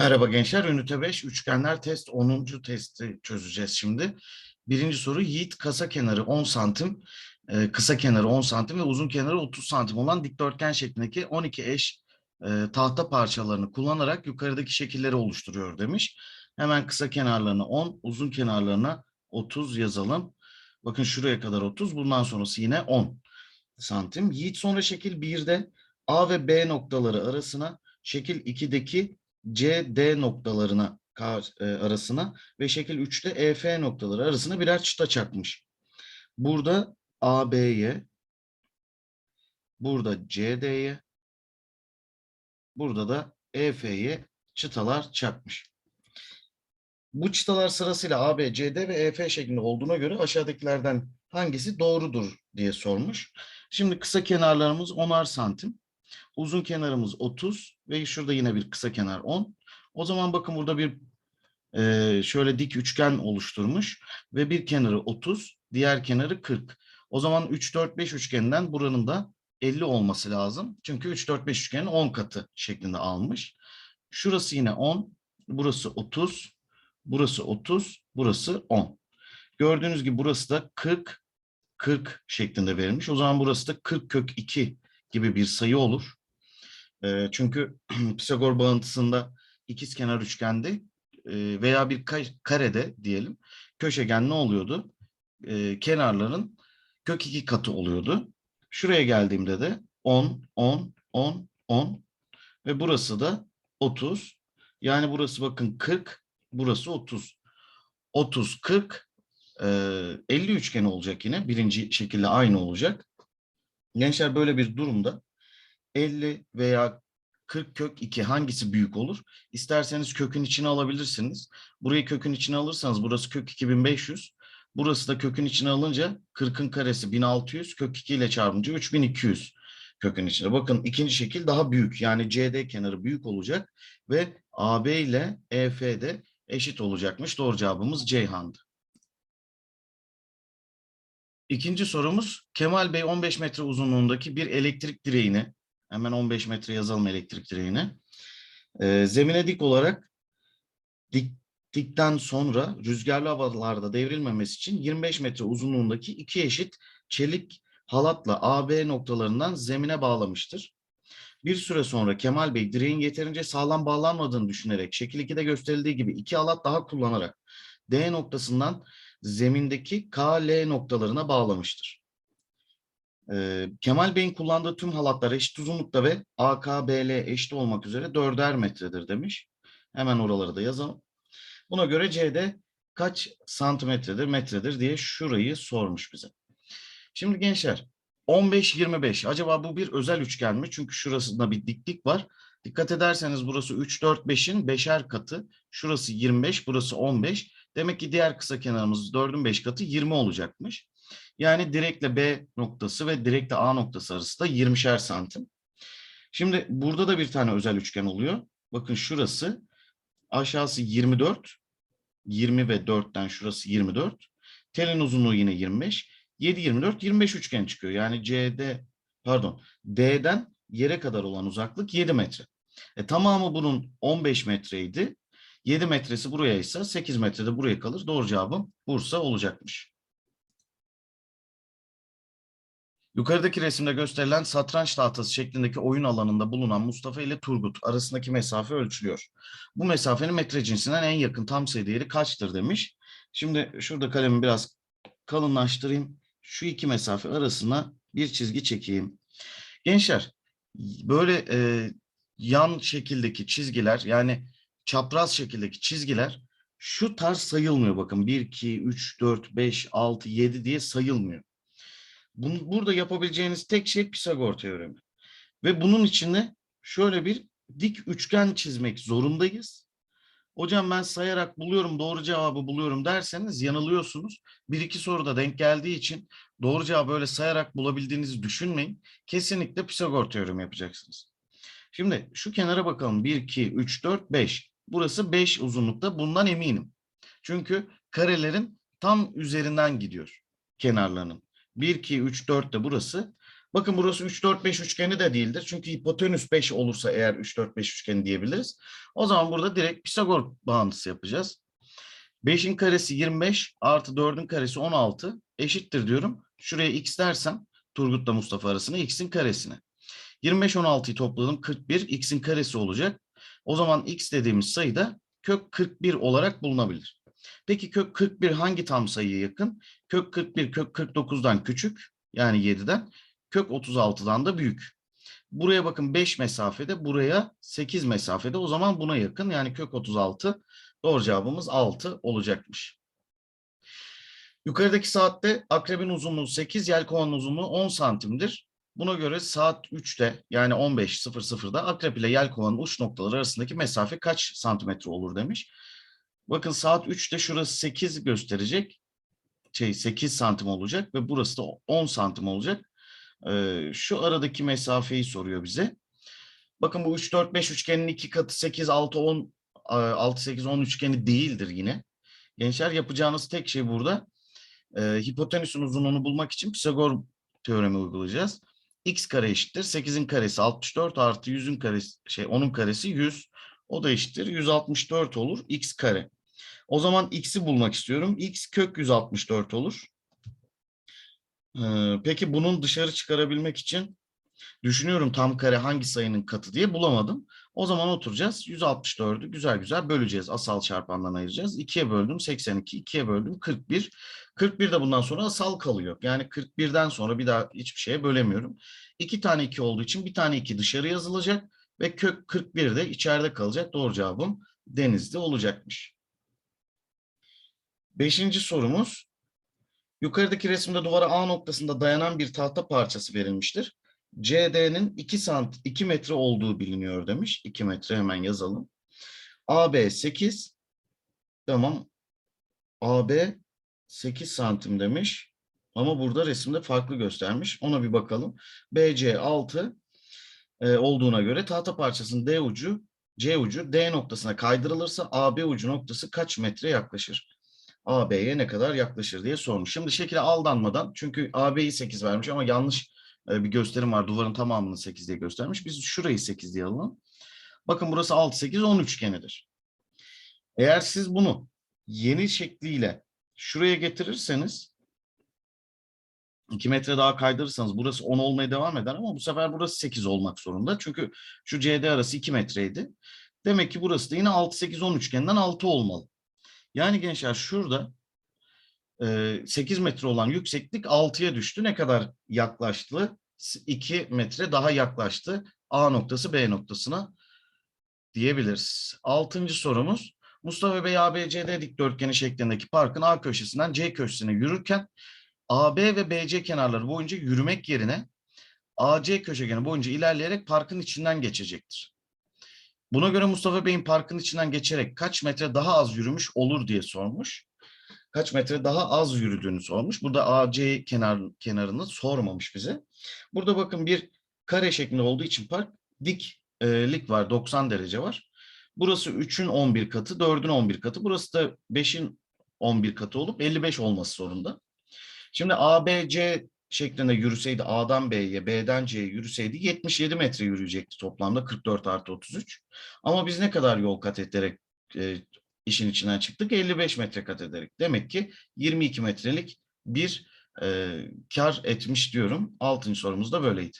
Merhaba gençler, ünite 5 üçgenler test 10. testi çözeceğiz şimdi. Birinci soru Yiğit kasa kenarı 10 santim, e, kısa kenarı 10 santim ve uzun kenarı 30 santim olan dikdörtgen şeklindeki 12 eş e, tahta parçalarını kullanarak yukarıdaki şekilleri oluşturuyor demiş. Hemen kısa kenarlarına 10, uzun kenarlarına 30 yazalım. Bakın şuraya kadar 30, bundan sonrası yine 10 santim. Yiğit sonra şekil 1'de A ve B noktaları arasına şekil 2'deki CD noktalarına kar- e, arasına ve şekil 3'te EF noktaları arasına birer çıta çakmış. Burada AB'ye, burada CD'ye, burada da EF'ye çıtalar çakmış. Bu çıtalar sırasıyla AB, CD ve EF şeklinde olduğuna göre aşağıdakilerden hangisi doğrudur diye sormuş. Şimdi kısa kenarlarımız 10'ar santim. Uzun kenarımız 30 ve şurada yine bir kısa kenar 10. O zaman bakın burada bir e, şöyle dik üçgen oluşturmuş ve bir kenarı 30, diğer kenarı 40. O zaman 3, 4, 5 üçgeninden buranın da 50 olması lazım. Çünkü 3, 4, 5 üçgenin 10 katı şeklinde almış. Şurası yine 10, burası 30, burası 30, burası 10. Gördüğünüz gibi burası da 40, 40 şeklinde verilmiş. O zaman burası da 40 kök 2 gibi bir sayı olur. E, çünkü Pisagor bağıntısında ikizkenar üçgende e, veya bir ka- karede diyelim köşegen ne oluyordu? E, kenarların kök 2 katı oluyordu. Şuraya geldiğimde de 10, 10, 10, 10 ve burası da 30. Yani burası bakın 40, burası 30. 30, 40, e, 50 üçgen olacak yine. Birinci şekilde aynı olacak. Gençler böyle bir durumda 50 veya 40 kök 2 hangisi büyük olur? İsterseniz kökün içine alabilirsiniz. Burayı kökün içine alırsanız burası kök 2500. Burası da kökün içine alınca 40'ın karesi 1600 kök 2 ile çarpınca 3200 kökün içine. Bakın ikinci şekil daha büyük. Yani CD kenarı büyük olacak ve AB ile EF de eşit olacakmış. Doğru cevabımız Ceyhan'dı. İkinci sorumuz Kemal Bey 15 metre uzunluğundaki bir elektrik direğini hemen 15 metre yazalım elektrik direğini. Ee, zemine dik olarak diktikten sonra rüzgarlı havalarda devrilmemesi için 25 metre uzunluğundaki iki eşit çelik halatla AB noktalarından zemine bağlamıştır. Bir süre sonra Kemal Bey direğin yeterince sağlam bağlanmadığını düşünerek şekil 2'de gösterildiği gibi iki halat daha kullanarak D noktasından zemindeki KL noktalarına bağlamıştır. Ee, Kemal Bey'in kullandığı tüm halatlar eşit uzunlukta ve AKBL eşit olmak üzere 4'er metredir demiş. Hemen oraları da yazalım. Buna göre CD kaç santimetredir, metredir diye şurayı sormuş bize. Şimdi gençler 15-25 acaba bu bir özel üçgen mi? Çünkü şurasında bir diklik var. Dikkat ederseniz burası 3, 4, 5'in beşer katı. Şurası 25, burası 15. Demek ki diğer kısa kenarımız 4'ün 5 katı 20 olacakmış. Yani direkle B noktası ve direkle A noktası arasında 20'şer santim. Şimdi burada da bir tane özel üçgen oluyor. Bakın şurası aşağısı 24. 20 ve 4'ten şurası 24. Telin uzunluğu yine 25. 7, 24, 25 üçgen çıkıyor. Yani CD pardon D'den yere kadar olan uzaklık 7 metre. E, tamamı bunun 15 metreydi. 7 metresi buraya ise 8 metrede buraya kalır. Doğru cevabım Bursa olacakmış. Yukarıdaki resimde gösterilen satranç tahtası şeklindeki oyun alanında bulunan Mustafa ile Turgut arasındaki mesafe ölçülüyor. Bu mesafenin metre cinsinden en yakın tam sayı değeri kaçtır demiş. Şimdi şurada kalemi biraz kalınlaştırayım. Şu iki mesafe arasına bir çizgi çekeyim. Gençler böyle e, yan şekildeki çizgiler yani çapraz şekildeki çizgiler şu tarz sayılmıyor bakın 1, 2, 3, 4, 5, 6, 7 diye sayılmıyor. Bunu, burada yapabileceğiniz tek şey Pisagor teoremi. Ve bunun içinde şöyle bir dik üçgen çizmek zorundayız. Hocam ben sayarak buluyorum, doğru cevabı buluyorum derseniz yanılıyorsunuz. Bir iki soruda denk geldiği için doğru cevabı öyle sayarak bulabildiğinizi düşünmeyin. Kesinlikle Pisagor teoremi yapacaksınız. Şimdi şu kenara bakalım. 1, 2, 3, 4, 5. Burası 5 uzunlukta. Bundan eminim. Çünkü karelerin tam üzerinden gidiyor kenarlarının. 1, 2, 3, 4 de burası. Bakın burası 3, 4, 5 üçgeni de değildir. Çünkü hipotenüs 5 olursa eğer 3, 4, 5 üçgeni diyebiliriz. O zaman burada direkt Pisagor bağıntısı yapacağız. 5'in karesi 25 artı 4'ün karesi 16 eşittir diyorum. Şuraya x dersem Turgut'la Mustafa arasında x'in karesine. 25 16'yı topladım 41 x'in karesi olacak. O zaman x dediğimiz sayı da kök 41 olarak bulunabilir. Peki kök 41 hangi tam sayıya yakın? Kök 41 kök 49'dan küçük yani 7'den kök 36'dan da büyük. Buraya bakın 5 mesafede buraya 8 mesafede o zaman buna yakın yani kök 36 doğru cevabımız 6 olacakmış. Yukarıdaki saatte akrebin uzunluğu 8, yelkovanın uzunluğu 10 santimdir. Buna göre saat 3'te yani 15.00'da akrep ile yelkovanın uç noktaları arasındaki mesafe kaç santimetre olur demiş. Bakın saat 3'te şurası 8 gösterecek. Şey 8 santim olacak ve burası da 10 santim olacak. Ee, şu aradaki mesafeyi soruyor bize. Bakın bu 3, 4, 5 üçgenin iki katı 8, 6, 10, 6, 8, 10 üçgeni değildir yine. Gençler yapacağınız tek şey burada e, hipotenüsün uzunluğunu bulmak için Pisagor teoremi uygulayacağız. x kare eşittir 8'in karesi 64 artı 100'ün karesi şey 10'un karesi 100. O da eşittir 164 olur x kare. O zaman x'i bulmak istiyorum. x kök 164 olur. Ee, peki bunun dışarı çıkarabilmek için düşünüyorum tam kare hangi sayının katı diye bulamadım. O zaman oturacağız. 164'ü güzel güzel böleceğiz. Asal çarpandan ayıracağız. 2'ye böldüm 82, 2'ye böldüm 41. 41 de bundan sonra asal kalıyor. Yani 41'den sonra bir daha hiçbir şeye bölemiyorum. 2 tane 2 olduğu için bir tane 2 dışarı yazılacak. Ve kök 41 de içeride kalacak. Doğru cevabım denizde olacakmış. Beşinci sorumuz. Yukarıdaki resimde duvara A noktasında dayanan bir tahta parçası verilmiştir. CD'nin 2 sant 2 metre olduğu biliniyor demiş. 2 metre hemen yazalım. AB 8. Tamam. AB 8 santim demiş. Ama burada resimde farklı göstermiş. Ona bir bakalım. BC 6 e, olduğuna göre tahta parçasının D ucu C ucu D noktasına kaydırılırsa AB ucu noktası kaç metre yaklaşır? AB'ye ne kadar yaklaşır diye sormuş. Şimdi şekile aldanmadan çünkü AB'yi 8 vermiş ama yanlış e, bir gösterim var. Duvarın tamamını 8 diye göstermiş. Biz şurayı 8 diye alalım. Bakın burası 6, 8, 10 üçgenidir. Eğer siz bunu yeni şekliyle şuraya getirirseniz 2 metre daha kaydırırsanız burası 10 olmaya devam eder ama bu sefer burası 8 olmak zorunda. Çünkü şu CD arası 2 metreydi. Demek ki burası da yine 6, 8, 10 üçgeninden 6 olmalı. Yani gençler şurada 8 metre olan yükseklik 6'ya düştü. Ne kadar yaklaştı? 2 metre daha yaklaştı A noktası B noktasına diyebiliriz. Altıncı sorumuz. Mustafa Bey ABCD dikdörtgeni şeklindeki parkın A köşesinden C köşesine yürürken AB ve BC kenarları boyunca yürümek yerine AC köşegeni boyunca ilerleyerek parkın içinden geçecektir. Buna göre Mustafa Bey'in parkın içinden geçerek kaç metre daha az yürümüş olur diye sormuş. Kaç metre daha az yürüdüğünü sormuş. Burada AC kenar, kenarını sormamış bize. Burada bakın bir kare şeklinde olduğu için park diklik var 90 derece var. Burası 3'ün 11 katı, 4'ün 11 katı. Burası da 5'in 11 katı olup 55 olması zorunda. Şimdi ABC şeklinde yürüseydi A'dan B'ye, B'den C'ye yürüseydi 77 metre yürüyecekti toplamda 44 artı 33. Ama biz ne kadar yol kat ederek e, işin içinden çıktık? 55 metre kat ederek. Demek ki 22 metrelik bir e, kar etmiş diyorum. Altıncı sorumuz da böyleydi.